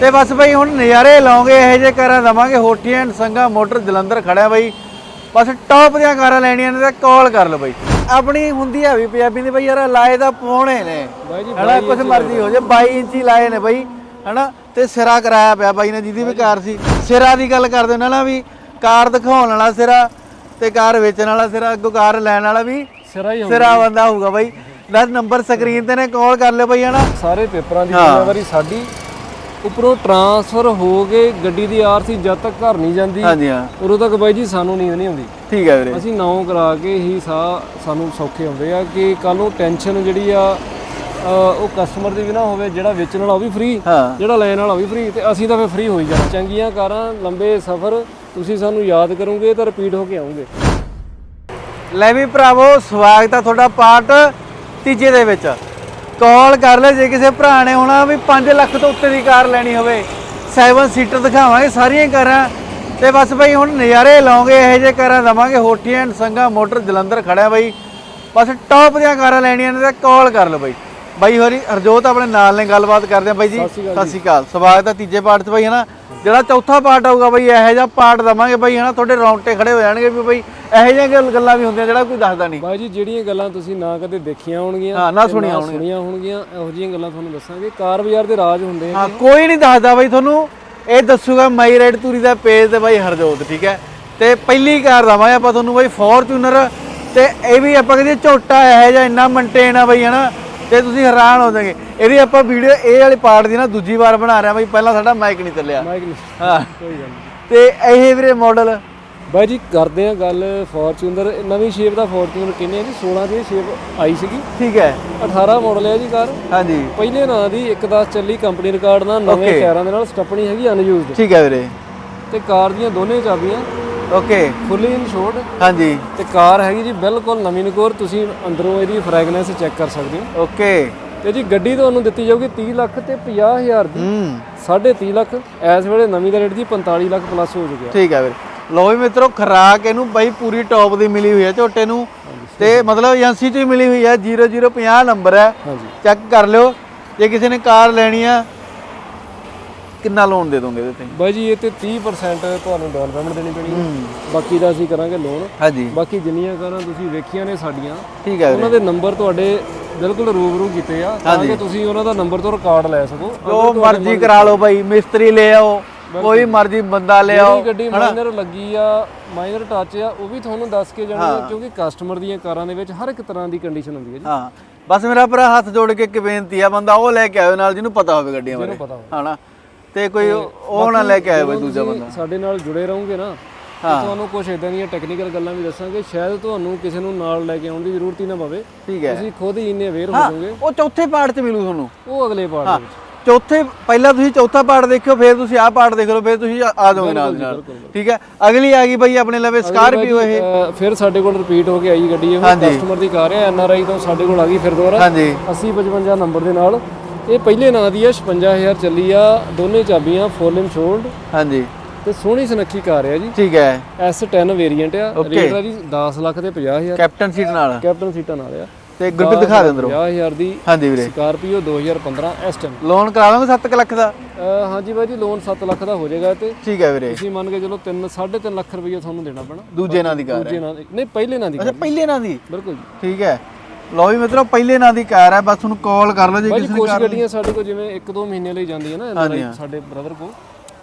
ਤੇ ਬਸ ਬਈ ਹੁਣ ਨਜ਼ਾਰੇ ਲਾਉਂਗੇ ਇਹੋ ਜਿਹੇ ਕਾਰਾਂ ਦਵਾਂਗੇ ਐਂਡ ਸੰਗਾ ਮੋਟਰ ਜਲੰਧਰ ਖੜਿਆ ਬਈ। ਬਸ ਟੌਪ ਦੀਆਂ ਕਾਰਾਂ ਲੈਣੀਆਂ ਨੇ ਤਾਂ ਕਾਲ ਕਰ ਲਓ ਬਈ। ਆਪਣੀ ਹੁੰਦੀ ਆ ਵੀ ਪੰਜਾਬੀ ਦੀ ਬਈ ਯਾਰ ਲਾਏ ਦਾ ਪਾਉਣੇ ਨੇ। ਜੀ, ਹਨਾ ਕੁਝ ਮਰਜ਼ੀ ਹੋ ਜਾ 22 ਇੰਚੀ ਲਾਏ ਨੇ ਬਈ। ਹਨਾ ਤੇ ਸਿਰਾ ਕਰਾਇਆ ਪਿਆ ਬਾਈ ਨੇ ਜਿਹਦੀ ਵੀ ਕਾਰ ਸੀ। ਸਿਰਾ ਦੀ ਗੱਲ ਕਰਦੇ ਨਾ ਨਾ ਵੀ ਕਾਰ ਦਿਖਾਉਣ ਵਾਲਾ ਸਿਰਾ ਤੇ ਕਾਰ ਵੇਚਣ ਵਾਲਾ ਸਿਰਾ ਅੱਗੋਂ ਕਾਰ ਲੈਣ ਵਾਲਾ ਵੀ ਸਿਰਾ ਹੀ ਸਿਰਾ ਬੰਦਾ ਹੋਊਗਾ ਬਾਈ। ਦਾ ਨੰਬਰ ਸਕਰੀਨ ਤੇ ਨੇ ਕਾਲ ਕਰ ਲਿਓ ਬਈ ਹਨਾ। ਸਾਰੇ ਪੇਪਰਾਂ ਦੀ ਜ਼ਿੰਮੇਵਾਰੀ ਸਾਡੀ। ਉੱਪਰੋਂ ਟਰਾਂਸਫਰ ਹੋ ਕੇ ਗੱਡੀ ਦੀ ਆਰਸੀ ਜਦ ਤੱਕ ਘਰ ਨਹੀਂ ਜਾਂਦੀ ਹਾਂਜੀ ਹਾਂ। ਉਦੋਂ ਤੱਕ ਬਾਈ ਜੀ ਸਾਨੂੰ ਨੀਂਦ ਨਹੀਂ ਆਉਂਦੀ। ਠੀਕ ਹੈ ਵੀਰੇ। ਅਸੀਂ ਨੌ ਕਰਾ ਕੇ ਹੀ ਸਾ ਸਾਨੂੰ ਸੌਖੇ ਹੁੰਦੇ ਆ ਕਿ ਕੱਲ ਨੂੰ ਟੈਨਸ਼ਨ ਜਿਹੜੀ ਆ ਉਹ ਕਸਟਮਰ ਦੀ ਵੀ ਨਾ ਹੋਵੇ ਜਿਹੜਾ ਵੇਚਣ ਵਾਲਾ ਉਹ ਵੀ ਫ੍ਰੀ ਜਿਹੜਾ ਲੈਣ ਵਾਲਾ ਉਹ ਵੀ ਫ੍ਰੀ ਤੇ ਅਸੀਂ ਤਾਂ ਫਿਰ ਫ੍ਰੀ ਹੋਈ ਜਾਣਾ। ਚੰਗੀਆਂ ਕਾਰਾਂ ਲੰਬੇ ਸਫ਼ਰ ਤੁਸੀਂ ਸਾਨੂੰ ਯਾਦ ਕਰੋਗੇ ਤਾਂ ਰਿਪੀਟ ਹੋ ਕੇ ਆਉਂਗੇ। ਲੈ ਵੀ ਭਰਾਵੋ ਸਵਾਗਤ ਆ ਤੁਹਾਡਾ ਪਾਰਟ ਤੀਜੇ ਦੇ ਵਿੱਚ। ਕਾਲ ਕਰ ਲੈ ਜੇ ਕਿਸੇ ਭਰਾ ਨੇ ਹੋਣਾ ਵੀ 5 ਲੱਖ ਤੋਂ ਉੱਤੇ ਦੀ ਕਾਰ ਲੈਣੀ ਹੋਵੇ। 7 ਸੀਟਰ ਦਿਖਾਵਾਂਗੇ ਸਾਰੀਆਂ ਕਾਰਾਂ। ਤੇ ਬਸ ਬਈ ਹੁਣ ਨਜ਼ਾਰੇ ਲਾਉਂਗੇ ਇਹੋ ਜਿਹੇ ਕਾਰਾਂ ਦਵਾਂਗੇ। ਐਂਡ ਸੰਗਾ ਮੋਟਰ ਜਲੰਧਰ ਖੜਿਆ ਬਈ। ਬਸ ਟੌਪ ਦੀਆਂ ਕਾਰਾਂ ਲੈਣੀਆਂ ਨੇ ਤਾਂ ਕਾਲ ਕਰ ਲਓ ਬਈ। ਬਾਈ ਹੋਰੀ ਹਰਜੋਤ ਆਪਣੇ ਨਾਲ ਨੇ ਗੱਲਬਾਤ ਕਰਦੇ ਆ ਬਾਈ ਜੀ। ਸਤਿ ਸ਼੍ਰੀ ਅਕਾਲ ਸਵਾਗਤ ਆ ਤੀਜੇ ਪਾਰਟ 'ਚ ਬਾਈ ਹਨਾ? ਜਿਹੜਾ ਚੌਥਾ ਪਾਰਟ ਆਊਗਾ ਬਾਈ ਇਹੋ ਜਿਹਾ ਪਾਰਟ ਦਵਾਂਗੇ ਬਾਈ ਹਨਾ ਤੁਹਾਡੇ ਰੌਂਗਟੇ ਖੜੇ ਹੋ ਜਾਣਗੇ ਵੀ ਬਾਈ ਇਹੋ ਜਿਹੀਆਂ ਗੱਲ- ਵੀ ਹੁੰਦੀਆਂ ਜਿਹੜਾ ਕੋਈ ਦੱਸਦਾ ਨਹੀਂ। ਬਾਈ ਜੀ ਜਿਹੜੀਆਂ ਗੱਲਾਂ ਤੁਸੀਂ ਨਾ ਕਦੇ ਦੇਖੀਆਂ ਹੋਣਗੀਆਂ ਹਾਂ, ਨਾ ਤੇ ਸੁਣੀਆਂ ਹੋਣਗੀਆਂ। ਸੁਣੀਆਂ ਹੋਣਗੀਆਂ ਇਹੋ ਜਿਹੀਆਂ ਗੱਲਾਂ ਤੁਹਾਨੂੰ ਦੱਸਾਂਗੇ। ਕਾਰ ਬਾਜ਼ਾਰ ਦੇ ਰਾਜ ਹੁੰਦੇ ਆ। ਹਾਂ ਕੋਈ ਨਹੀਂ ਦੱਸਦਾ ਬਾਈ ਤੁਹਾਨੂੰ। ਇਹ ਦੱਸੂਗਾ ਮਾਈ ਰਾਈਡ ਤੂਰੀ ਦਾ ਪੇਜ ਤੇ ਬਾਈ ਹਰਜੋਤ ਠੀਕ ਹੈ? ਤੇ ਪਹਿਲੀ ਕਾਰ ਦਵਾਂਗੇ ਆਪਾਂ ਤੁਹਾਨੂੰ ਬਾਈ ਫੋਰਚੂਨਰ। ਤੇ ਇਹ ਵੀ ਆਪਾਂ ਕਹਿੰਦੇ ਝੋਟਾ ਇਹੋ ਜਿਹਾ ਇੰਨਾ ਮੇਨਟੇਨ ਆ ਬਾਈ ਹਨਾ ਤੇ ਤੁਸੀਂ ਹੈਰਾਨ ਹੋ ਜਾਓਗੇ। ਇਹਦੀ ਆਪਾਂ ਵੀਡੀਓ ਇਹ ਵਾਲੀ ਪਾਰਟ ਦੀ ਨਾ ਦੂਜੀ ਵਾਰ ਬਣਾ ਰਿਹਾ ਬਾਈ ਪਹਿਲਾਂ ਸਾਡਾ ਮਾਈਕ ਨਹੀਂ ਚੱਲਿਆ। ਮਾਈਕ ਨਹੀਂ। ਹਾਂ। ਕੋਈ ਗੱਲ ਨਹੀਂ। ਤੇ ਇਹ ਵੀਰੇ ਮਾਡਲ ਬਾਈ ਜੀ ਕਰਦੇ ਆ ਗੱਲ ਫੋਰਚੂਨਰ ਨਵੀਂ ਸ਼ੇਪ ਦਾ ਫੋਰਚੂਨਰ ਕਿੰਨੇ ਆ ਜੀ? 16 ਦੀ ਸ਼ੇਪ ਆਈ ਸੀਗੀ। ਠੀਕ ਹੈ। 18 ਮਾਡਲ ਹੈ ਜੀ ਕਾਰ ਹਾਂਜੀ। ਪਹਿਲੇ ਨਾਂ ਦੀ 110 ਚੱਲੀ ਕੰਪਨੀ ਰਿਕਾਰਡ ਨਾਲ ਨਵੇਂ. ਟਾਇਰਾਂ ਦੇ ਨਾਲ ਸਟੱਪਣੀ ਹੈਗੀ ਅਨਯੂਜ਼ਡ ਠੀਕ ਹੈ ਵੀਰੇ। ਤੇ ਕਾਰ ਦੀਆਂ ਦੋਨੇ ਚਾਬੀਆਂ। ਓਕੇ ਫੁੱਲੀ ਇਨਸ਼ੋਰਡ ਹਾਂਜੀ। ਤੇ ਕਾਰ ਹੈਗੀ ਜੀ ਬਿਲਕੁਲ ਨਵੀਂ ਨਕੋਰ। ਤੁਸੀਂ ਅੰਦਰੋਂ ਇਹਦੀ ਫ੍ਰੈਗਨੈਂਸ ਚੈੱਕ ਕਰ ਸਕਦੇ ਹੋ। ਓਕੇ ਤੇ ਜੀ ਗੱਡੀ ਤੁਹਾਨੂੰ ਦਿੱਤੀ ਜਾਊਗੀ 30 ਲੱਖ ਤੇ 50000 ਦੀ। ਹੂੰ। 30.5 ਲੱਖ। ਇਸ ਵੇਲੇ ਨਵੀਂ ਦਾ ਰੇਟ ਜੀ 45 ਲੱਖ ਪਲੱਸ ਹੋ ਚੁੱਕਿਆ। ਠੀਕ ਹੈ ਵੀਰੇ। ਲੋ ਵੀ ਮਿੱਤਰੋ ਖਰਾਕ ਇਹਨੂੰ ਬਾਈ ਪੂਰੀ ਟੌਪ ਦੀ ਮਿਲੀ ਹੋਈ ਹੈ ਝੋਟੇ ਨੂੰ। ਤੇ ਮਤਲਬ ਏਜੰਸੀ ਚ ਹੀ ਮਿਲੀ ਹੋਈ ਹੈ 0050 ਨੰਬਰ ਹੈ ਚੈੱਕ ਕਰ ਲਿਓ ਜੇ ਕਿਸੇ ਨੇ ਕਾਰ ਲੈਣੀ ਆ ਕਿੰਨਾ ਲੋਨ ਦੇ ਦੋਗੇ ਇਹਦੇ ਤੇ? ਬਾਈ ਜੀ ਇਹ ਤੇ 30% ਤੁਹਾਨੂੰ ਡਾਊਨ ਪੇਮੈਂਟ ਦੇਣੀ ਪੈਣੀ ਹੈ। ਬਾਕੀ ਦਾ ਅਸੀਂ ਕਰਾਂਗੇ ਲੋਨ ਹਾਂਜੀ। ਬਾਕੀ ਜਿੰਨੀਆਂ ਕਾਰਾਂ ਤੁਸੀਂ ਵੇਖੀਆਂ ਨੇ ਸਾਡੀਆਂ ਠੀਕ ਹੈ ਉਹਨਾਂ ਦੇ ਨੰਬਰ ਤੁਹਾਡੇ ਬਿਲਕੁਲ ਰੂਬਰੂ ਕੀਤੇ ਆ ਤਾਂ ਕਿ ਤੁਸੀਂ ਉਹਨਾਂ ਦਾ ਨੰਬਰ ਤੋਂ ਰਿਕਾਰਡ ਲੈ ਸਕੋ। ਜੋ ਮਰਜ਼ੀ ਕਰਾ ਲਓ ਬਾਈ ਮਿਸਤਰੀ ਲੈ ਆਓ ਕੋਈ ਮਰਜ਼ੀ ਬੰਦਾ ਲੈ ਆਓ ਜਿਹੜੀ ਗੱਡੀ ਮਾਈਨਰ ਲੱਗੀ ਆ ਮਾਈਨਰ ਟੱਚ ਆ ਉਹ ਵੀ ਤੁਹਾਨੂੰ ਦੱਸ ਕੇ ਜਾਣੀ ਕਿਉਂਕਿ ਕਸਟਮਰ ਦੀਆਂ ਕਾਰਾਂ ਦੇ ਵਿੱਚ ਹਰ ਇੱਕ ਤਰ੍ਹਾਂ ਦੀ ਕੰਡੀਸ਼ਨ ਹੁੰਦੀ ਹੈ ਜੀ। ਹਾਂ ਬਸ ਮੇਰਾ ਭਰਾ ਹੱਥ ਜੋੜ ਕੇ ਇੱਕ ਬੇਨਤੀ ਆ ਬੰਦਾ ਉਹ ਲੈ ਕੇ ਆਇਓ ਨਾਲ ਜਿਹਨੂੰ ਪਤਾ ਹੋਵੇ ਗੱਡੀਆਂ ਬਾਰੇ। ਹਨਾ? ਤੇ ਕੋਈ ਉਹ ਨਾ ਲੈ ਕੇ ਆਇਓ ਬਾਈ ਦੂਜਾ ਬੰਦਾ। ਸਾਡੇ ਨਾਲ ਜੁੜੇ ਰਹੋਗੇ ਨਾ ਤੇ ਤੁਹਾਨੂੰ ਕੁਝ ਇਦਾਂ ਦੀਆਂ ਟੈਕਨੀਕਲ ਗੱਲਾਂ ਵੀ ਦੱਸਾਂਗੇ। ਸ਼ਾਇਦ ਤੁਹਾਨੂੰ ਕਿਸੇ ਨੂੰ ਨਾਲ ਲੈ ਕੇ ਆਉਣ ਦੀ ਜ਼ਰੂਰਤ ਹੀ ਨਾ ਪਵੇ। ਠੀਕ ਹੈ। ਤੁਸੀਂ ਖੁਦ ਹੀ ਇੰਨੇ ਅਵੇਅਰ ਹੋ ਜਾਓਗੇ। ਉਹ ਚੌਥੇ ਪਾਰਟ 'ਚ ਮਿਲੂ ਤੁਹਾਨੂੰ। ਉਹ ਅਗਲੇ ਪਾਰਟ ਦੇ ਵਿੱਚ। ਚੌਥੇ ਪਹਿਲਾਂ ਤੁਸੀਂ ਚੌਥਾ ਪਾਰਟ ਦੇਖਿਓ ਫਿਰ ਤੁਸੀਂ ਆਹ ਪਾਰਟ ਦੇਖ ਲਓ ਫਿਰ ਤੁਸੀਂ ਆ ਆ ਜਾਓਗੇ ਨਾਲ ਦੀ ਨਾਲ। ਠੀਕ ਹੈ? ਅਗਲੀ ਆ ਗਈ ਬਾਈ ਆਪਣੇ ਲਵੇ ਸਕਾਰਪੀਓ ਇਹ। ਅਹ ਫਿਰ ਸਾਡੇ ਕੋਲ ਰਿਪੀਟ ਹੋ ਕੇ ਆਈ ਗੱਡੀ ਇਹ। ਹਾਂਜੀ। ਕਸਟਮਰ ਦੀ ਕਾਰ ਹੈ ਐਨਆਰਆਈ ਤੋਂ ਸਾਡੇ ਕੋਲ ਆ ਗਈ ਫਿਰ ਦੁਬਾਰਾ। ਹਾਂਜੀ। 80 55 ਨੰਬਰ ਦੇ ਨਾਲ। ਇਹ ਪਹਿਲੇ ਨਾਂ ਦੀ ਹੈ 56000 ਚੱਲੀ ਆ ਦੋਨੇ ਚਾਬੀਆਂ ਫੁੱਲ ਇਨਸ਼ੋਰਡ ਹਾਂਜੀ। ਤੇ ਸੋਹਣੀ ਸੁਨੱਖੀ ਕਾਰ ਹੈ ਜੀ। ਠੀਕ ਹੈ। S10 ਵੇਰੀਐਂਟ ਆ। ਰੇਟ ਦਾ ਜੀ 10 ਲੱਖ ਤੇ 50000 ਕੈਪਟਨ ਸੀਟ ਨਾਲ। ਕੈਪਟਨ ਸੀਟਾਂ ਨਾਲ ਆ। ਤੇ ਗੁਰਪ੍ਰੀਤ ਦਿਖਾ ਦੇ ਅੰਦਰੋਂ। 50000 ਦੀ ਹਾਂਜੀ ਵੀਰੇ। ਸਕਾਰਪੀਓ 2015 S10 ਲੋਨ ਕਰਾ ਲਵਾਂਗੇ 7 ਲੱਖ ਦਾ? ਹਾਂਜੀ ਬਾਈ ਜੀ ਲੋਨ 7 ਲੱਖ ਦਾ ਹੋ ਜਾਏਗਾ ਤੇ। ਠੀਕ ਹੈ ਵੀਰੇ। ਤੁਸੀਂ ਮੰਨ ਕੇ ਚਲੋ 3 3.5 ਲੱਖ ਰੁਪਏ ਤੁਹਾਨੂੰ ਦੇਣਾ ਪੈਣਾ। ਦੂਜੇ ਨਾਂ ਦੀ ਕਾਰ ਹੈ। ਦੂਜੇ ਨਾਂ ਦੀ। ਨਹੀਂ ਪਹਿਲੇ ਨਾਂ ਦੀ ਅੱਛਾ ਪਹਿਲੇ ਨਾਂ ਦੀ? ਬਿਲਕੁਲ ਜੀ। ਠੀਕ ਹੈ। ਲਓ ਵੀ ਮਿੱਤਰੋ ਪਹਿਲੇ ਨਾਂ ਦੀ ਕਾਰ ਹੈ। ਬਸ ਤੁਹਾਨੂੰ ਕਾਲ ਕਰ ਲਓ ਜੇ ਕਿਸੇ ਨੇ ਕੁਝ ਕਾਰ ਗੱਡੀਆਂ ਸਾਡੇ ਕੋਲ ਜਿਵੇਂ 1-2 ਮਹੀਨੇ ਲਈ ਜਾਂਦੀਆਂ ਨਾ NRI ਸਾਡੇ ਬ੍ਰਦਰ ਕੋਲ।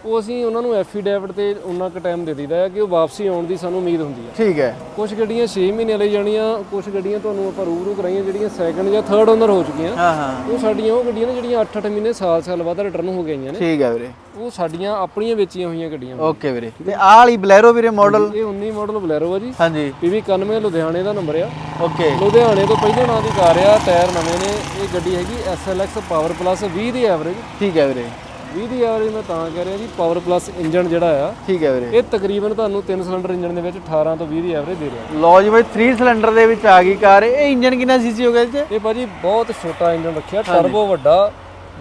ਉਹ ਅਸੀਂ ਉਹਨਾਂ ਨੂੰ ਐਫੀਡੈਵਿਟ ਤੇ ਉਹਨਾਂ ਕੁ ਟਾਈਮ ਦੇ ਦਈਦਾ ਹੈ ਕਿ ਉਹ ਵਾਪਸੀ ਆਉਣ ਦੀ ਸਾਨੂੰ ਉਮੀਦ ਹੁੰਦੀ ਹੈ। ਠੀਕ ਹੈ। ਕੁਝ ਗੱਡੀਆਂ 6 ਮਹੀਨੇ ਲਈ ਜਾਣੀਆਂ ਕੁਝ ਗੱਡੀਆਂ ਤੁਹਾਨੂੰ ਆਪਾਂ ਰੂਬਰੂ ਕਰਾਈਆਂ ਜਿਹੜੀਆਂ ਸੈਕੰਡ ਜਾਂ ਥਰਡ ਓਨਰ ਹੋ ਚੁੱਕੀਆਂ। ਹਾਂ ਹਾਂ। ਉਹ ਸਾਡੀਆਂ ਉਹ ਗੱਡੀਆਂ ਨੇ ਜਿਹੜੀਆਂ 8-8 ਮਹੀਨੇ ਸਾਲ-ਸਾਲ ਬਾਅਦ ਰਿਟਰਨ ਹੋ ਗਈਆਂ ਨੇ। ਠੀਕ ਹੈ ਵੀਰੇ। ਉਹ ਸਾਡੀਆਂ ਆਪਣੀਆਂ ਵੇਚੀਆਂ ਹੋਈਆਂ ਗੱਡੀਆਂ ਓਕੇ ਵੀਰੇ। ਤੇ ਆਹ ਵਾਲੀ ਬਲੈਰੋ ਵੀਰੇ ਮਾਡਲ ਇਹ 19 ਮਾਡਲ ਬਲੈਰੋ ਆ ਜੀ। ਹਾਂਜੀ। ਪੀਵੀ 91 ਲੁਧਿਆਣੇ ਦਾ ਨੰਬਰ ਆ। ਓਕੇ ਲੁਧਿਆਣੇ ਤੋਂ ਪਹਿਲੇ ਨਾਂ ਦੀ ਕਾਰ ਆ ਟਾਇਰ ਨਵੇਂ ਨੇ। ਇਹ ਗੱਡੀ ਹੈਗੀ SLX ਪਾਵਰ ਪਲੱਸ 20 ਦੀ ਐਵਰੇਜ ਠੀਕ ਹੈ ਵੀਰੇ। 20 ਦੀ ਐਵਰੇਜ ਮੈਂ ਤਾਂ ਕਹਿ ਰਿਹਾ ਜੀ ਪਾਵਰ ਪਲੱਸ ਇੰਜਨ ਜਿਹੜਾ ਆ ਠੀਕ ਹੈ ਵੀਰੇ। ਇਹ ਤਕਰੀਬਨ ਤੁਹਾਨੂੰ 3 ਸਿਲੰਡਰ ਇੰਜਨ ਦੇ ਵਿੱਚ 18 ਤੋਂ 20 ਦੀ ਐਵਰੇਜ ਦੇ ਰਿਹਾ। ਲਓ ਜੀ ਬਾਈ 3 ਸਿਲੰਡਰ ਦੇ ਵਿੱਚ ਆ ਗਈ ਕਾਰ। ਇਹ ਇੰਜਨ ਕਿੰਨਾ ਸੀਸੀ ਹੋ ਗਿਆ ਇਹ 'ਚ? ਇਹ ਭਾਜੀ ਬਹੁਤ ਛੋਟਾ ਇੰਜਨ ਰੱਖਿਆ ਟਰਬੋ ਵੱਡਾ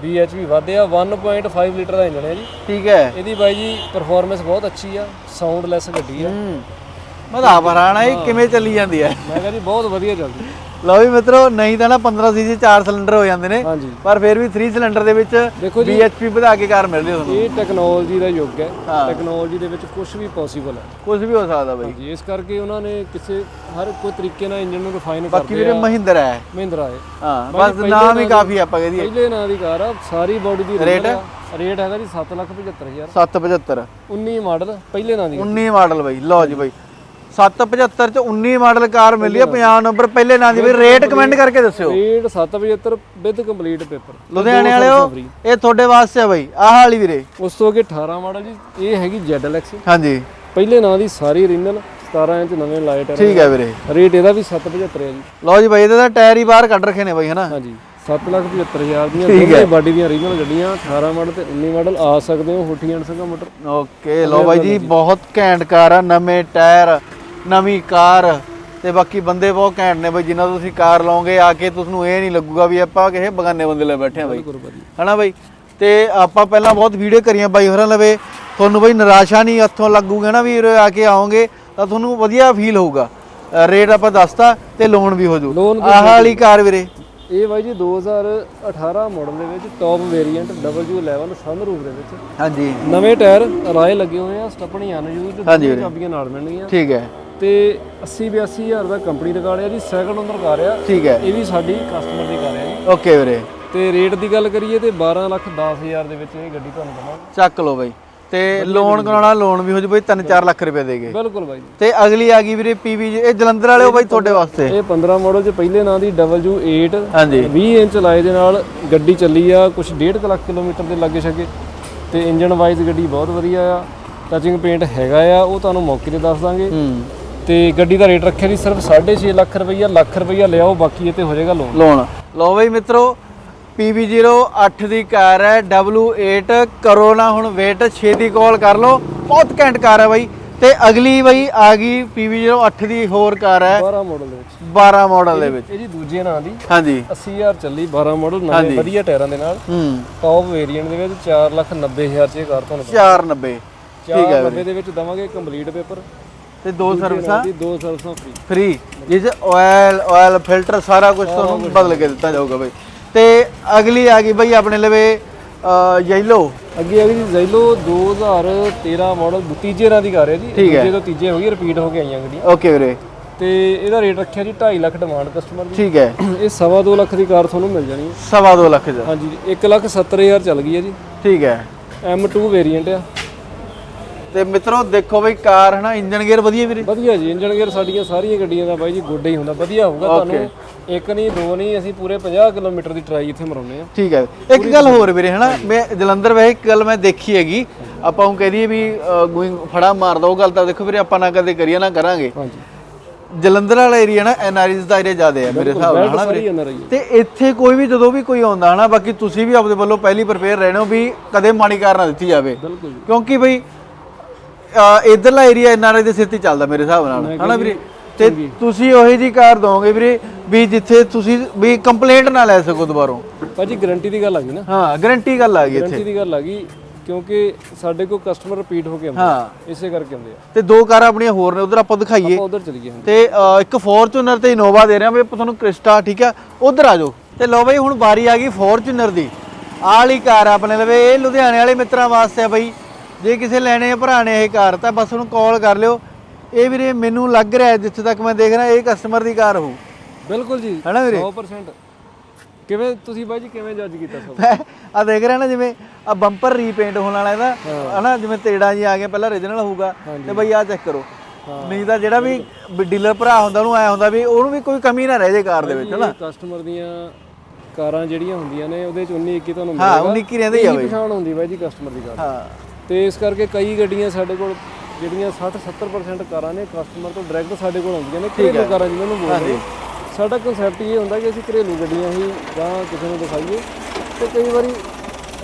BHP ਵਧਿਆ 1.5 ਲੀਟਰ ਦਾ ਇੰਜਨ ਹੈ ਜੀ। ਠੀਕ ਹੈ। ਇਹਦੀ ਬਾਈ ਜੀ ਪਰਫਾਰਮੈਂਸ ਬਹੁਤ ਅੱਛੀ ਆ ਸਾਊਂਡ ਲੈਸ ਗੱਡੀ ਆ। ਹੂੰ। ਮੈਂ ਤਾਂ ਆਪ ਹੈਰਾਨ ਆ ਇਹ ਕਿਵੇਂ ਚੱਲੀ ਜਾਂਦੀ ਹੈ ਮੈਂ ਕਿਹਾ ਜੀ ਬਹੁਤ ਵਧੀਆ ਚੱਲਦੀ। ਲਓ ਵੀ ਮਿੱਤਰੋ ਨਹੀਂ ਤਾਂ ਨਾ 15 ਸੀਸੀ 4 ਸਿਲੰਡਰ ਹੋ ਜਾਂਦੇ ਨੇ ਹਾਂਜੀ। ਪਰ ਫਿਰ ਵੀ 3 ਸਿਲੰਡਰ ਦੇ ਵਿੱਚ ਜੀ BHP ਵਧਾ ਕੇ ਕਾਰ ਮਿਲਦੀ ਤੁਹਾਨੂੰ। ਇਹ ਟੈਕਨੋਲੋਜੀ ਦਾ ਯੁੱਗ ਹੈ। ਟੈਕਨੋਲੋਜੀ ਦੇ ਵਿੱਚ ਕੁਝ ਵੀ ਪੋਸੀਬਲ ਹੈ। ਕੁਝ ਵੀ ਹੋ ਸਕਦਾ ਬਾਈ। ਹਾਂਜੀ ਇਸ ਕਰਕੇ ਉਹਨਾਂ ਨੇ ਕਿਸੇ ਹਰ ਕੋਈ ਤਰੀਕੇ ਨਾਲ ਇੰਜਨ ਨੂੰ ਰਿਫਾਈਨ ਬਾਕੀ ਕਰਦੇ ਵੀਰੇ ਆ ਮਹਿੰਦਰਾ ਹੈ। ਮਹਿੰਦਰਾ ਹੈ। ਹਾਂ ਬਸ ਨਾਮ ਹੀ ਕਾਫੀ ਆਪਾਂ ਕਹਿ ਦਈਏ। ਪਹਿਲੇ ਨਾਂ ਦੀ ਕਾਰ ਆ ਸਾਰੀ ਬੋਡੀ ਦੀ ਰੇਟ? ਰੇਟ ਹੈਗਾ ਜੀ 775000 775 19 ਮਾਡਲ ਪਹਿਲੇ ਨਾਂ ਦੀ। 19 ਮਾਡਲ ਬਾਈ ਲਓ ਜੀ ਬਾਈ। 775 ਚ 19 ਮਾਡਲ ਕਾਰ ਮਿਲੀ ਹੈ 50 ਨੰਬਰ ਪਹਿਲੇ ਨਾਂ ਦੀ। ਬਾਈ ਰੇਟ ਕਮੈਂਟ ਕਰਕੇ ਦੱਸਿਓ। ਰੇਟ 775 ਵਿਦ ਕੰਪਲੀਟ ਪੇਪਰ ਲੁਧਿਆਣੇ ਵਾਲਿਓ ਇਹ ਤੁਹਾਡੇ ਵਾਸਤੇ ਆ ਬਾਈ ਆਹ ਵਾਲੀ ਵੀਰੇ। ਉਸ ਤੋਂ ਅੱਗੇ 18 ਮਾਡਲ ਜੀ ਇਹ ਹੈਗੀ ZLX ਹਾਂਜੀ775 ਨਾਂ ਦੀ ਸਾਰੀ ਓਰੀਜਨਲ 17 ਇੰਚ ਨਵੇਂ ਲਾਈਟ ਹੈ ਠੀਕ ਹੈ ਵੀਰੇ। ਰੇਟ ਇਹਦਾ ਵੀ 775 ਹੈ ਜੀ। ਲਓ ਜੀ ਬਾਈ ਇਹਦੇ ਟਾਇਰ ਹੀ ਬਾਹਰ ਕੱਢ ਰੱਖੇ ਨੇ ਬਾਈ ਹਨਾ? ਹਾਂਜੀ 775000 ਦੀਆਂ ਦੋਨੇ ਬਾਡੀ ਦੀਆਂ ਓਰੀਜਨਲ ਗੱਡੀਆਂ 18 ਮਾਡਲ ਤੇ 19 ਮਾਡਲ ਆ ਸਕਦੇ ਹੋ Hothi and Sanga motor. Okay ਲਓ ਬਾਈ ਜੀ ਬਹੁਤ ਘੈਂਟ ਕਾਰ ਆ ਨਵੇਂ ਟਾਇਰ ਨਵੀਂ ਕਾਰ ਤੇ ਬਾਕੀ ਬੰਦੇ ਬਹੁਤ ਘੈਂਟ ਨੇ ਬਾਈ ਜਿਨ੍ਹਾਂ ਤੁਸੀਂ ਕਾਰ ਲਓਗੇ ਆ ਕੇ ਤੁਹਾਨੂੰ ਇਹ ਨਹੀਂ ਲੱਗੂਗਾ ਵੀ ਆਪਾਂ ਕਿਸੇ ਬਗਾਨੇ ਬੰਦੇ ਲਈ ਬੈਠੇ ਆ ਬਾਈ। ਹਨਾ ਬਾਈ? ਤੇ ਆਪਾਂ ਪਹਿਲਾਂ ਬਹੁਤ ਵੀਡੀਓ ਕਰੀਆਂ ਬਾਈ ਹੋਰਾਂ ਲਵੇ। ਤੁਹਾਨੂੰ ਬਾਈ ਨਿਰਾਸ਼ਾ ਨਹੀਂ ਹੱਥੋਂ ਲੱਗੂਗਾ ਨਾ ਵੀ ਆ ਕੇ ਆਓਗੇ ਤਾਂ ਤੁਹਾਨੂੰ ਵਧੀਆ ਫੀਲ ਹੋਊਗਾ। ਰੇਟ ਆਪਾਂ ਦੱਸਤਾ ਤੇ ਲੋਨ ਵੀ ਹੋ ਜੂ। ਆਹ ਵਾਲੀ ਕਾਰ ਵੀਰੇ। ਇਹ ਬਾਈ ਜੀ 2018 ਮਾਡਲ ਦੇ ਵਿੱਚ ਟੌਪ ਵੇਰੀਐਂਟ W11 ਸਨਰੂਫ ਦੇ ਵਿੱਚ। ਹਾਂਜੀ। ਨਵੇਂ ਟਾਇਰ ਰਾਏ ਲੱਗੇ ਹੋਏ ਆ ਸਟੱਪਣੀ ਅਨਯੂਜ਼ਡ ਚਾਬੀਆਂ ਨਾਲ ਮਿਲਣਗੀਆਂ। ਠੀਕ ਹੈ। ਤੇ 80 82000 ਦਾ ਕੰਪਨੀ ਰਿਕਾਰਡ ਹੈ ਜੀ ਸੈਕੰਡ ਓਨਰ ਕਾਰ ਆ ਠੀਕ ਹੈ। ਇਹ ਵੀ ਸਾਡੀ ਕਸਟਮਰ ਦੀ ਕਾਰ ਹੈ ਜੀ। ਓਕੇ ਵੀਰੇ। ਤੇ ਰੇਟ ਦੀ ਗੱਲ ਕਰੀਏ ਤੇ 12 ਲੱਖ 10000 ਦੇ ਵਿੱਚ ਇਹ ਗੱਡੀ ਤੁਹਾਨੂੰ ਦਵਾਂਗੇ ਚੱਕ ਲਓ ਬਾਈ। ਤੇ ਲੋਨ ਕਰਾਉਣਾ ਲੋਨ ਵੀ ਹੋ ਜੂ ਬਾਈ 3-4 ਲੱਖ ਰੁਪਏ ਦੇਗੇ ਬਿਲਕੁਲ ਬਾਈ ਤੇ ਅਗਲੀ ਆ ਗਈ ਵੀਰੇ ਪੀਵੀ ਇਹ ਜਲੰਧਰ ਵਾਲਿਓ ਬਾਈ ਤੁਹਾਡੇ ਵਾਸਤੇ? ਇਹ 15 ਮਾਡਲ ਚ ਪਹਿਲੇ ਨਾਂ ਦੀ W8 ਹਾਂਜੀ। 20 ਇੰਚ ਲਾਏ ਦੇ ਨਾਲ ਗੱਡੀ ਚੱਲੀ ਆ ਕੁਝ 1.5 ਲੱਖ ਕਿਲੋਮੀਟਰ ਦੇ ਲਾਗੇ ਛਾਗੇ। ਤੇ ਇੰਜਨ ਵਾਈਜ਼ ਗੱਡੀ ਬਹੁਤ ਵਧੀਆ ਆ। ਟੱਚਿੰਗ ਪੇਂਟ ਹੈਗਾ ਆ ਉਹ ਤੁਹਾਨੂੰ ਮੌਕੇ ਤੇ ਦੱਸ ਦਾਂਗੇ। ਤੇ ਗੱਡੀ ਦਾ ਰੇਟ ਰੱਖਿਆ ਜੀ ਸਿਰਫ 6.5 ਲੱਖ ਰੁਪਈਆ ਲੱਖ ਰੁਪਈਆ ਲਿਆਓ ਬਾਕੀ ਇਹ ਤੇ ਹੋ ਜਾਏਗਾ ਲੋਨ ਲੋਨ ਲਓ ਬਈ ਮਿੱਤਰੋ PV08 ਦੀ ਕਾਰ ਹੈ W8 ਕਰੋ ਨਾ ਹੁਣ ਵੇਟ ਛੇਤੀ ਕਾਲ ਕਰ ਲਓ। ਬਹੁਤ ਘੈਂਟ ਕਾਰ ਹੈ ਬਾਈ। ਤੇ ਅਗਲੀ ਬਾਈ ਆ ਗਈ PV08 ਦੀ ਹੋਰ ਕਾਰ ਹੈ। 12 ਮਾਡਲ ਦੇ ਵਿੱਚ। 12 ਮਾਡਲ ਦੇ ਵਿੱਚ। ਇਹ ਜੀ ਦੂਜੇ ਨਾਂ ਦੀ। ਹਾਂਜੀ। 80000 ਚੱਲੀ 12 ਮਾਡਲ ਨਵੇਂ ਵਧੀਆ ਟਾਇਰਾਂ ਦੇ ਨਾਲ। ਹੂੰ। ਟੌਪ ਵੇਰੀਐਂਟ ਦੇ ਵਿੱਚ 4 ਲੱਖ 90000 ਚ ਇਹ ਕਾਰ ਤੁਹਾਨੂੰ 490 ਠੀਕ ਹੈ 490 ਦੇ ਵਿੱਚ ਦਵਾਂਗੇ ਕੰਪਲੀਟ ਪੇਪਰ ਤੇ ਦੋ ਸਰਵਿਸਾਂ ਦੀ ਦੋ ਸਰਵਿਸਾਂ ਫ੍ਰੀ। ਫ੍ਰੀ ਜਿਸ ਆਇਲ ਆਇਲ ਫਿਲਟਰ ਸਾਰਾ ਕੁਝ ਤੁਹਾਨੂੰ ਬਦਲ ਕੇ ਦਿੱਤਾ ਜਾਊਗਾ ਬਾਈ। ਤੇ ਅਗਲੀ ਆ ਗਈ ਬਾਈ ਆਪਣੇ ਲਵੇ ਯੈਲੋ ਅੱਗੇ ਆ ਗਈ ਜੀ ਜ਼ੈਲੋ 2013 ਮਾਡਲ ਤੀਜੇ ਦੀ ਕਾਰ ਹੈ ਜੀ। ਦੂਜੇ ਤੋਂ ਤੀਜੇ ਹੋ ਗਈ ਰਿਪੀਟ ਹੋ ਕੇ ਆਈਆਂ ਗੱਡੀਆਂ। ਓਕੇ ਵੀਰੇ। ਤੇ ਇਹਦਾ ਰੇਟ ਰੱਖਿਆ ਜੀ 2.5 ਲੱਖ ਡਿਮਾਂਡ ਕਸਟਮਰ ਦੀ। ਠੀਕ ਹੈ। ਇਹ ਸਵਾ ਦੋ ਲੱਖ ਦੀ ਕਾਰ ਤੁਹਾਨੂੰ ਮਿਲ ਜਾਣੀ ਹੈ। ਸਵਾ ਦੋ ਲੱਖ ਦਾ ਹਾਂਜੀ 1 ਲੱਖ 70000 ਚੱਲ ਗਈ ਹੈ ਜੀ। ਠੀਕ ਹੈ। M2 ਵੇਰੀਐਂਟ ਆ। ਤੇ ਮਿੱਤਰੋ ਦੇਖੋ ਬਈ ਕਾਰ ਹਨਾ? ਇੰਜਨ ਗੇਅਰ ਵਧੀਆ ਵੀਰੇ? ਵਧੀਆ ਜੀ ਇੰਜਨ ਗੇਅਰ ਸਾਡੀਆਂ ਸਾਰੀਆਂ ਗੱਡੀਆਂ ਦਾ ਬਾਈ ਜੀ ਗੁੱਡ ਹੀ ਹੁੰਦਾ ਵਧੀਆ ਹੋਊਗਾ ਤੁਹਾਨੂੰ। ਇੱਕ ਨਹੀਂ ਦੋ ਨਹੀਂ ਅਸੀਂ ਪੂਰੇ 50 ਕਿਲੋਮੀਟਰ ਦੀ ਟਰਾਈ ਇੱਥੇ ਮਰਾਉਂਦੇ ਆ ਠੀਕ ਹੈ। ਇੱਕ ਗੱਲ ਹੋਰ ਵੀਰੇ ਹਨਾ? ਮੈਂ ਜਲੰਧਰ ਵੈਸੇ ਇੱਕ ਗੱਲ ਮੈਂ ਦੇਖੀ ਹੈਗੀ। ਆਪਾਂ ਨੂੰ ਕਹਿ ਦਈਏ ਵੀ ਗੋਇੰਗ ਫੜਾ ਮਾਰਦਾ ਉਹ ਗੱਲ ਤਾਂ ਦੇਖੋ ਵੀਰੇ ਆਪਾਂ ਨਾ ਕਦੇ ਕਰੀਏ ਨਾ ਕਰਾਂਗੇ। ਹਾਂਜੀ। ਜਲੰਧਰ ਵਾਲਾ ਏਰੀਆ ਨਾ ਐਨਆਰਆਈਜ਼ ਦਾ ਏਰੀਆ ਜ਼ਿਆਦਾ ਹੈ ਮੇਰੇ ਹਿਸਾਬ ਨਾਲ ਹਨਾ ਤੇ ਇੱਥੇ ਕੋਈ ਵੀ ਜਦੋਂ ਵੀ ਕੋਈ ਆਉਂਦਾ ਹਨਾ? ਬਾਕੀ ਤੁਸੀਂ ਵੀ ਆਪਦੇ ਵੱਲੋਂ ਪਹਿਲੀ ਪ੍ਰਪੇਅਰ ਰਹਿਣਾ ਵੀ ਕਦੇ ਮਾੜੀ ਕਾਰ ਨਾ ਦਿੱਤੀ ਜਾਵੇ। ਕਿਉਂਕਿ ਬਈ ਇਧਰਲਾ ਏਰੀਆ ਐਨਆਰਆਈ ਦੇ ਸਿਰ ਤੇ ਚੱਲਦਾ ਮੇਰੇ ਹਿਸਾਬ ਨਾਲ। ਹਨਾ ਵੀਰੇ? ਤੇ ਤੁਸੀਂ ਉਹੀ ਜੀ ਕਾਰ ਦੋਗੇ ਵੀਰੇ ਵੀ ਜਿੱਥੇ ਤੁਸੀਂ ਵੀ ਕੰਪਲੇਂਟ ਨਾ ਲੈ ਸਕੋ ਦੁਬਾਰੋਂ। ਭਾਜੀ ਗਾਰੰਟੀ ਦੀ ਗੱਲ ਆ ਗਈ ਨਾ। ਹਾਂ ਗਾਰੰਟੀ ਗੱਲ ਆ ਗਈ ਇੱਥੇ। ਗਾਰੰਟੀ ਦੀ ਗੱਲ ਆ ਗਈ ਕਿਉਂਕਿ ਸਾਡੇ ਕੋਲ ਕਸਟਮਰ ਰਿਪੀਟ ਹੋ ਕੇ ਆਉਂਦੇ ਆ। ਹਾਂ। ਇਸੇ ਕਰਕੇ ਆਉਂਦੇ ਆ। ਤੇ ਦੋ ਕਾਰਾਂ ਆਪਣੀਆਂ ਹੋਰ ਨੇ ਉਧਰ ਆਪਾਂ ਦਿਖਾਈਏ। ਆਪਾਂ ਉਧਰ ਚਲੀ ਗਏ ਹੁਣ ਤੇ ਇੱਕ ਫੋਰਚੂਨਰ ਤੇ ਇਨੋਵਾ ਦੇ ਰਿਹਾ ਵੀ ਆਪਾਂ ਤੁਹਾਨੂੰ ਕ੍ਰਿਸਟਾ ਠੀਕ ਆ? ਉਧਰ ਆ ਜਾਓ। ਤੇ ਲਓ ਬਈ ਹੁਣ ਵਾਰੀ ਆ ਗਈ ਫੋਰਚੂਨਰ ਦੀ। ਆਹ ਵਾਲੀ ਕਾਰ ਆ ਆਪਣੇ ਲਵੇ। ਇਹ ਲੁਧਿਆਣੇ ਵਾਲੇ ਮਿੱਤਰਾਂ ਵਾਸਤੇ ਆ ਬਈ। ਜੇ ਕਿਸੇ ਲੈਣੇ ਆ ਭਰਾ ਨੇ ਇਹ ਕਾਰ ਤਾਂ ਬਸ ਉਹਨੂੰ ਕਾਲ ਕਰ ਲਿਓ। ਇਹ ਵੀਰੇ ਮੈਨੂੰ ਲੱਗ ਰਿਹਾ ਜਿੱਥੇ ਤੱਕ ਮੈਂ ਦੇਖ ਰਿਹਾ ਇਹ ਕਸਟਮਰ ਦੀ ਕਾਰ ਹੋਊ। ਬਿਲਕੁਲ ਜੀ ਹਨਾ ਵੀਰੇ? 100% ਕਿਵੇਂ ਤੁਸੀਂ ਬਾਈ ਜੀ ਕਿਵੇਂ ਜੱਜ ਕੀਤਾ ਸਭ? ਆ ਦੇਖ ਰਿਹਾ ਨਾ ਜਿਵੇਂ ਆ ਬੰਪਰ ਰੀਪੇਂਟ ਹੋਣ ਵਾਲਾ ਇਹਦਾ। ਹਨਾ ਜਿਵੇਂ ਤੇੜਾ ਜੀ ਆ ਗਿਆ ਪਹਿਲਾਂ origignal ਹੋਊਗਾ ਤੇ ਬਈ ਆ ਚੈੱਕ ਕਰੋ। ਨਹੀਂ ਤਾਂ ਜਿਹੜਾ ਵੀ ਡੀਲਰ ਭਰਾ ਹੁੰਦਾ ਉਹਨੂੰ ਆਇਆ ਹੁੰਦਾ ਵੀ ਉਹਨੂੰ ਵੀ ਕੋਈ ਕਮੀ ਨਾ ਰਹਿ ਜੇ ਕਾਰ ਦੇ ਵਿੱਚ ਹਨਾ? ਕਸਟਮਰ ਦੀਆਂ ਕਾਰਾਂ ਜਿਹੜੀਆਂ ਹੁੰਦੀਆਂ ਨੇ ਉਹਦੇ ਚ 19 21 ਤੁਹਾਨੂੰ ਹਾਂ ਮਿਲੇਗਾ। 19 ਕੀ ਰਹਿੰਦੇ ਆ ਬਈ। ਪਛਾਣ ਹੁੰਦੀ ਬਾਈ ਜੀ ਕਸਟਮਰ ਦੀ ਕਾਰ। ਹਾਂ। ਤੇ ਇਸ ਕਰਕੇ ਕਈ ਗੱਡੀਆਂ ਸਾਡੇ ਕੋਲ ਜਿਹੜੀਆਂ 60 70% ਕਾਰਾਂ ਨੇ ਕਸਟਮਰ ਤੋਂ ਡਾਇਰੈਕਟ ਸਾਡੇ ਕੋਲ ਆਉਂਦੀਆਂ ਨੇ ਘਰੇਲੂ ਕਾਰਾਂ ਜਿਨ੍ਹਾਂ ਨੂੰ ਬੋਲਦੇ। ਸਾਡਾ ਕਨਸੈਪਟ ਇਹ ਹੁੰਦਾ ਕਿ ਅਸੀਂ ਘਰੇਲੂ ਗੱਡੀਆਂ ਹੀ ਜਾਂ ਕਿਸੇ ਨੂੰ ਦਿਖਾਈਏ। ਤੇ ਕਈ ਵਾਰੀ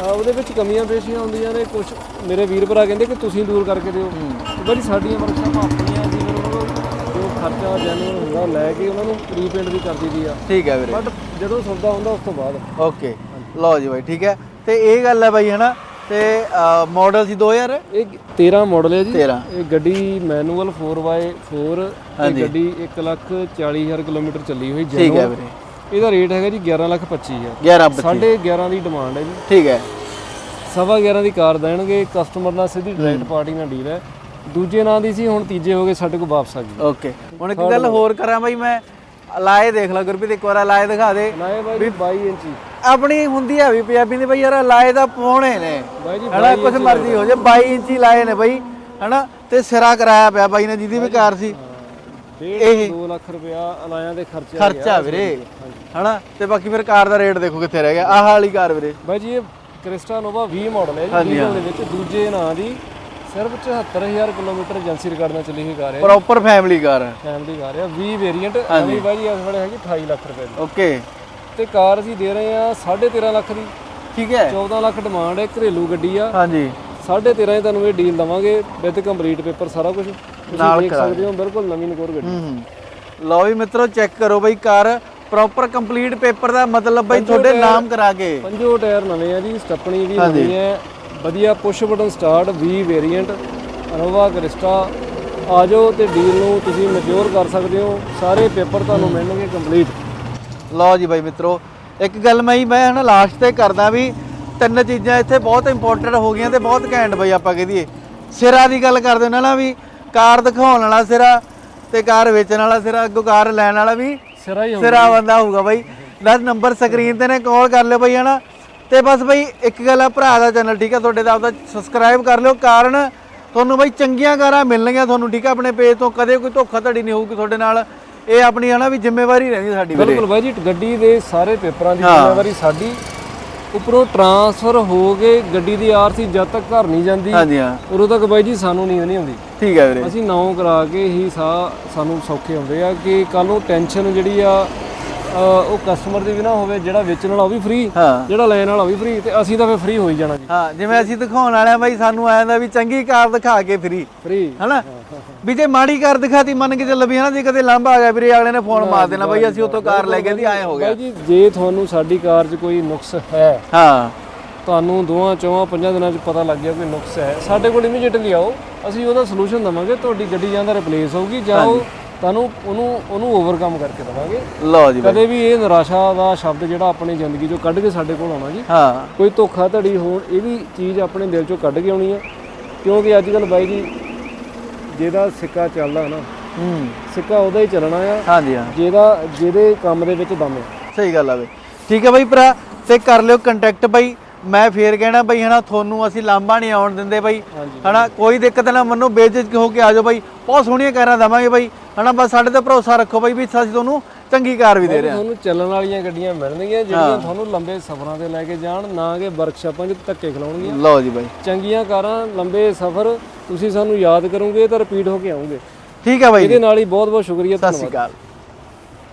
ਉਹਦੇ ਵਿੱਚ ਕਮੀਆਂ ਪੇਸ਼ੀਆਂ ਹੁੰਦੀਆਂ ਨੇ ਕੁਝ ਮੇਰੇ ਵੀਰ ਭਰਾ ਕਹਿੰਦੇ ਕਿ ਤੁਸੀਂ ਦੂਰ ਕਰਕੇ ਦਿਓ। ਬੜੀ ਸਾਡੀਆਂ ਵਰਕਸ਼ਾਪਾਂ ਆਪਣੀਆਂ ਜੀ ਫਿਰ ਉਹਨਾਂ ਨੂੰ ਜੋ ਖਰਚਾ ਜੈਨੂਅਲ ਹੁੰਦਾ ਲੈ ਕੇ ਉਹਨਾਂ ਨੂੰ ਰੀਪੇਂਟ ਵੀ ਕਰ ਦਈਦੀ ਆ। ਠੀਕ ਹੈ ਵੀਰੇ। ਬਟ ਜਦੋਂ ਸੌਦਾ ਹੁੰਦਾ ਉਸ ਤੋਂ ਬਾਅਦ। ਓਕੇ ਲਓ ਜੀ ਬਾਈ ਠੀਕ ਹੈ। ਤੇ ਇਹ ਗੱਲ ਹੈ ਬਾਈ ਹਨਾ? ਤੇ ਮਾਡਲ ਸੀ 2000 ਇਹ 13 ਮਾਡਲ ਹੈ ਜੀ। 13 ਇਹ ਗੱਡੀ ਮੈਨੂਅਲ 4x4 ਹਾਂਜੀ। ਤੇ ਗੱਡੀ 1 ਲੱਖ 40 ਹਜ਼ਾਰ ਕਿਲੋਮੀਟਰ ਚੱਲੀ ਹੋਈ ਠੀਕ ਹੈ। ਵੀਰੇ। ਇਹਦਾ ਰੇਟ ਹੈਗਾ ਜੀ 11 ਲੱਖ 25 ਹਜ਼ਾਰ। 11 ਬੱਤੀ ਸਾਢੇ 11 ਦੀ ਡਿਮਾਂਡ ਹੈ ਜੀ। ਠੀਕ ਹੈ। ਸਵਾ 11 ਦੀ ਕਾਰ ਦੇਣਗੇ ਕਸਟਮਰ ਨਾਲ ਸਿੱਧੀ ਡਾਇਰੈਕਟ ਪਾਰਟੀ ਨਾਲ ਡੀਲ ਹੈ। ਦੂਜੇ ਨਾਂ ਦੀ ਸੀ ਹੁਣ ਤੀਜੇ ਹੋ ਗਏ ਸਾਡੇ ਕੋਲ ਵਾਪਸ ਆ ਗਈ। ਓਕੇ ਹੁਣ ਇੱਕ ਗੱਲ ਹੋਰ ਕਰਾਂ ਬਾਈ ਮੈਂ ਲਾਏ ਦੇਖ ਲਾ ਗੁਰਪ੍ਰੀਤ ਇੱਕ ਵਾਰ ਲਾਏ ਦਿਖਾ ਦੇ। ਲਾਏ ਬਾਈ ਜੀ 22 ਇੰਚੀ ਆਪਣੀ ਹੁੰਦੀ ਹੈ ਵੀ ਪੰਜਾਬੀ ਦੀ ਬਈ ਯਾਰ ਲਾਏ ਦਾ ਪੌਣੇ ਨੇ। ਹਨਾ ਕੁਝ ਮਰਜ਼ੀ ਹੋ ਜੇ 22 ਇੰਚੀ ਲਾਏ ਨੇ ਬਈ ਹਨਾ ਤੇ ਸਿਰਾ ਕਰਾਇਆ ਪਿਆ ਬਾਈ ਨੇ ਜਿਹਦੀ ਵੀ ਕਾਰ ਸੀ। ਡੇਢ 2 ਲੱਖ ਰੁਪਇਆ ਅਲਾਇਆਂ ਦੇ ਖਰਚੇ ਖਰਚਾ ਵੀਰੇ। ਹਨਾ ਤੇ ਬਾਕੀ ਫਿਰ ਕਾਰ ਦਾ ਰੇਟ ਦੇਖੋ ਕਿੱਥੇ ਰਹਿ ਗਿਆ। ਆਹ ਵਾਲੀ ਕਾਰ ਵੀਰੇ। ਬਾਈ ਜੀ ਇਹ ਕ੍ਰਿਸਟਾ ਨੋਵਾ 20 ਮਾਡਲ ਹੈ ਜੀ ਦੇ ਵਿੱਚ। ਦੂਜੇ ਨਾਂ ਦੀ ਸਿਰਫ 74000 ਕਿਲੋਮੀਟਰ ਏਜੰਸੀ ਰਿਕਾਰਡ ਨਾਲ ਚੱਲੀ ਹੋਈ ਕਾਰ ਹੈ ਪ੍ਰੋਪਰ ਫੈਮਿਲੀ ਕਾਰ ਹੈ। ਫੈਮਿਲੀ ਕਾਰ ਹੈ 20 ਵੇਰੀਐਂਟ ਨਵੀਂ ਬਾਈ ਜੀ ਇਸ ਵੇਲੇ ਹੈਗੀ 28 ਲੱਖ ਰੁਪਏ ਦੀ। ਓਕੇ ਤੇ ਕਾਰ ਅਸੀਂ ਦੇ ਰਹੇ ਆ 13.5 ਲੱਖ ਦੀ। ਠੀਕ ਹੈ। 14 ਲੱਖ ਡਿਮਾਂਡ ਹੈ ਘਰੇਲੂ ਗੱਡੀ ਆ। ਹਾਂਜੀ। 13.5 ਦੀ ਤੁਹਾਨੂੰ ਇਹ ਡੀਲ ਦਵਾਂਗੇ ਵਿਦ ਕੰਪਲੀਟ ਪੇਪਰ ਸਾਰਾ ਕੁਝ ਤੁਸੀਂ ਦੇਖ ਸਕਦੇ ਹੋ ਬਿਲਕੁਲ ਨਵੀਂ ਨਕੋਰ ਗੱਡੀ। ਹੂੰ ਲਓ ਵੀ ਮਿੱਤਰੋ ਚੈੱਕ ਕਰੋ ਬਈ ਕਾਰ। ਪ੍ਰੋਪਰ ਕੰਪਲੀਟ ਪੇਪਰ ਦਾ ਮਤਲਬ ਬਈ ਤੁਹਾਡੇ ਨਾਮ ਕਰਾ ਕੇ। ਪੰਜੋ ਟਾਇਰ ਨਵੇਂ ਆ ਜੀ ਸਟੱਪਣੀ ਵੀ ਨਵੀਂ ਹੈ। ਵਧੀਆ push button start 20 variant Innova Crysta ਆ ਜਾਓ ਤੇ ਡੀਲ ਨੂੰ ਤੁਸੀਂ ਮੈਚੁਰ ਕਰ ਸਕਦੇ ਹੋ। ਸਾਰੇ ਪੇਪਰ ਤੁਹਾਨੂੰ ਮਿਲਣਗੇ ਕੰਪਲੀਟ ਲਓ ਜੀ ਬਾਈ ਮਿੱਤਰੋ ਇੱਕ ਗੱਲ ਮੈਂ ਹੀ ਮੈਂ ਹਨਾ ਲਾਸਟ ਤੇ ਕਰਦਾ ਵੀ ਤਿੰਨ ਚੀਜ਼ਾਂ ਇੱਥੇ ਬਹੁਤ ਇੰਪੋਰਟੈਂਟ ਹੋ ਗਈਆਂ ਤੇ ਬਹੁਤ ਘੈਂਟ ਬਈ ਆਪਾਂ ਕਹਦੀਏ ਸਿਰਾ ਦੀ ਗੱਲ ਕਰਦੇ ਨਾ ਨਾ ਵੀ ਕਾਰ ਦਿਖਾਉਣ ਵਾਲਾ ਸਿਰਾ ਤੇ ਕਾਰ ਵੇਚਣ ਵਾਲਾ ਸਿਰਾ ਅੱਗੋਂ ਕਾਰ ਲੈਣ ਵਾਲਾ ਵੀ ਸਿਰਾ ਹੀ ਹੋ ਸਿਰਾ ਬੰਦਾ ਹੋਊਗਾ ਬਾਈ। ਦਾ ਨੰਬਰ ਸਕਰੀਨ ਤੇ ਨੇ ਕਾਲ ਕਰ ਲਿਓ ਬਈ ਹਨਾ। ਤੇ ਬਸ ਬਈ ਇੱਕ ਗੱਲ ਆ ਭਰਾ ਦਾ ਚੈਨਲ ਠੀਕ ਆ? ਤੁਹਾਡੇ ਦਾ ਆਪਦਾ ਸਬਸਕ੍ਰਾਈਬ ਕਰ ਲਿਓ। ਕਾਰਨ ਤੁਹਾਨੂੰ ਬਈ ਚੰਗੀਆਂ ਕਾਰਾਂ ਮਿਲਣਗੀਆਂ ਤੁਹਾਨੂੰ ਠੀਕ ਆ? ਆਪਣੇ ਪੇਜ ਤੋਂ ਕਦੇ ਕੋਈ ਧੋਖਾ ਧੜੀ ਨਹੀਂ ਹੋਊਗੀ ਤੁਹਾਡੇ ਨਾਲ। ਇਹ ਆਪਣੀ ਹਨਾ ਵੀ ਜ਼ਿੰਮੇਵਾਰੀ ਰਹਿੰਦੀ ਸਾਡੀ ਵੀਰੇ। ਬਿਲਕੁਲ ਬਾਈ ਜੀ ਗੱਡੀ ਦੇ ਸਾਰੇ ਪੇਪਰਾਂ ਦੀ ਜ਼ਿੰਮੇਵਾਰੀ ਸਾਡੀ। ਉੱਪਰੋਂ ਟਰਾਂਸਫਰ ਹੋ ਕੇ ਗੱਡੀ ਦੀ ਆਰਸੀ ਜਦ ਤੱਕ ਘਰ ਨਹੀਂ ਜਾਂਦੀ ਹਾਂਜੀ ਹਾਂ। ਉਦੋਂ ਤੱਕ ਬਾਈ ਜੀ ਸਾਨੂੰ ਨੀਂਦ ਨਹੀਂ ਆਉਂਦੀ। ਠੀਕ ਹੈ ਵੀਰੇ। ਅਸੀਂ ਨੌ ਕਰਾ ਕੇ ਹੀ ਸਾ ਸਾਨੂੰ ਸੌਖੇ ਹੁੰਦੇ ਆ ਕਿ ਕੱਲ ਨੂੰ ਟੈਨਸ਼ਨ ਜਿਹੜੀ ਆ ਉਹ ਕਸਟਮਰ ਦੀ ਵੀ ਨਾ ਹੋਵੇ ਜਿਹੜਾ ਵੇਚਣ ਵਾਲਾ ਉਹ ਵੀ ਫ੍ਰੀ ਹਾਂ। ਜਿਹੜਾ ਲੈਣ ਵਾਲਾ ਉਹ ਵੀ ਫ੍ਰੀ ਤੇ ਅਸੀਂ ਤਾਂ ਫ੍ਰੀ ਹੋ ਹੀ ਜਾਣਾ ਜੀ। ਹਾਂ ਜਿਵੇਂ ਅਸੀਂ ਦਿਖਾਉਣ ਵਾਲੇ ਆ ਬਾਈ ਸਾਨੂੰ ਆਇਆ ਦਾ ਵੀ ਚੰਗੀ ਕਾਰ ਦਿਖਾ ਕੇ ਫਰੀ ਫ੍ਰੀ ਹਨਾ? ਵੀ ਜੇ ਮਾੜੀ ਕਾਰ ਦਿਖਾਤੀ ਮੰਨ ਕੇ ਚੱਲ ਵੀ ਹਨਾ ਜੇ ਕਦੇ ਲਾਂਭਾ ਆ ਗਿਆ ਵੀਰੇ ਅਗਲੇ ਨੇ ਫੋਨ ਮਾਰ ਦੇਣਾ ਬਾਈ ਅਸੀਂ ਉੱਥੋਂ ਕਾਰ ਲੈ ਗਏ ਸੀ ਆਏ ਹੋ ਗਿਆ। ਬਾਈ ਜੀ ਜੇ ਤੁਹਾਨੂੰ ਸਾਡੀ ਕਾਰ 'ਚ ਕੋਈ ਨੁਕਸ ਹੈ ਹਾਂ। ਤੁਹਾਨੂੰ ਦੋਵਾਂ ਚੌਵਾਂ ਪੰਜਾਂ ਦਿਨਾਂ 'ਚ ਪਤਾ ਲੱਗ ਗਿਆ ਕੋਈ ਨੁਕਸ ਹੈ ਸਾਡੇ ਕੋਲ ਇਮੀਡੀਏਟਲੀ ਆਓ ਅਸੀਂ ਉਹਦਾ ਸੋਲੂਸ਼ਨ ਦਵਾਂਗੇ ਤੁਹਾਡੀ ਗੱਡੀ ਜਾਂ ਤਾਂ ਰਿਪਲੇਸ ਹੋਊਗੀ ਜਾਂ ਉਹ ਤੁਹਾਨੂੰ ਉਹਨੂੰ ਉਹਨੂੰ ਓਵਰਕਮ ਕਰਕੇ ਦਵਾਂਗੇ। ਲਓ ਜੀ ਬਾਈ। ਕਦੇ ਵੀ ਇਹ ਨਿਰਾਸ਼ਾ ਦਾ ਸ਼ਬਦ ਜਿਹੜਾ ਆਪਣੀ ਜ਼ਿੰਦਗੀ 'ਚੋਂ ਕੱਢ ਕੇ ਸਾਡੇ ਕੋਲ ਆਉਣਾ ਜੀ। ਹਾਂ। ਕੋਈ ਧੋਖਾ ਧੜੀ ਹੋਣ ਇਹ ਵੀ ਚੀਜ਼ ਆਪਣੇ ਦਿਲ 'ਚੋਂ ਕੱਢ ਕੇ ਆਉਣੀ ਆ। ਕਿਉਂਕਿ ਅੱਜ ਕੱਲ ਬਾਈ ਜੀ ਜਿਹਦਾ ਸਿੱਕਾ ਚੱਲਦਾ ਨਾ ਹੂੰ। ਸਿੱਕਾ ਉਹਦਾ ਹੀ ਚੱਲਣਾ ਆ। ਹਾਂਜੀ ਹਾਂ। ਜਿਹਦਾ ਜਿਹਦੇ ਕੰਮ ਦੇ ਵਿੱਚ ਦਮ ਆ। ਸਹੀ ਗੱਲ ਆ ਬਈ। ਠੀਕ ਹੈ ਬਈ ਭਰਾ ਤੇ ਕਰ ਲਿਓ ਕੰਟੈਕਟ ਬਈ। ਮੈਂ ਫੇਰ ਕਹਿਣਾ ਬਈ ਹਨਾ ਤੁਹਾਨੂੰ ਅਸੀਂ ਲਾਂਭਾ ਨਹੀਂ ਆਉਣ ਦਿੰਦੇ ਬਈ। ਹਨਾ ਕੋਈ ਦਿੱਕਤ ਨਾ ਮੰਨੋ ਬੇਝਿਜਕ ਹੋ ਕੇ ਆ ਜਾਓ ਬਈ। ਬਹੁਤ ਸੋਹਣੀਆਂ ਕਾਰਾਂ ਦਵਾਂਗੇ ਬਈ। ਹਨਾ ਬਸ ਸਾਡੇ ਤੇ ਭਰੋਸਾ ਰੱਖੋ ਬਈ ਵੀ ਅਸੀਂ ਤੁਹਾਨੂੰ ਚੰਗੀ ਕਾਰ ਵੀ ਦੇ ਰਹੇ ਹਾਂ। ਤੁਹਾਨੂੰ ਚੱਲਣ ਵਾਲੀਆਂ ਗੱਡੀਆਂ ਮਿਲਣਗੀਆਂ ਜਿਹੜੀਆਂ ਤੁਹਾਨੂੰ ਲੰਬੇ ਸਫ਼ਰਾਂ ਤੇ ਲੈ ਕੇ ਜਾਣ ਨਾ ਕਿ ਵਰਕਸ਼ਾਪਾਂ 'ਚ ਧੱਕੇ ਖਿਲਾਉਣਗੀਆਂ। ਲਓ ਜੀ ਬਾਈ। ਚੰਗੀਆਂ ਕਾਰਾਂ ਲੰਬੇ ਸਫ਼ਰ ਤੁਸੀਂ ਸਾਨੂੰ ਯਾਦ ਕਰੋਗੇ ਤਾਂ ਰਿਪੀਟ ਹੋ ਕੇ ਆਉਂਗੇ। ਠੀਕ ਹੈ ਬਾਈ ਇਹਦੇ ਨਾਲ ਹੀ ਬਹੁਤ ਬਹੁਤ ਸ਼ੁਕਰੀਆ ਸਤਿ ਧੰਨਵਾਦ। ਸ਼੍ਰੀ ਅਕਾਲ।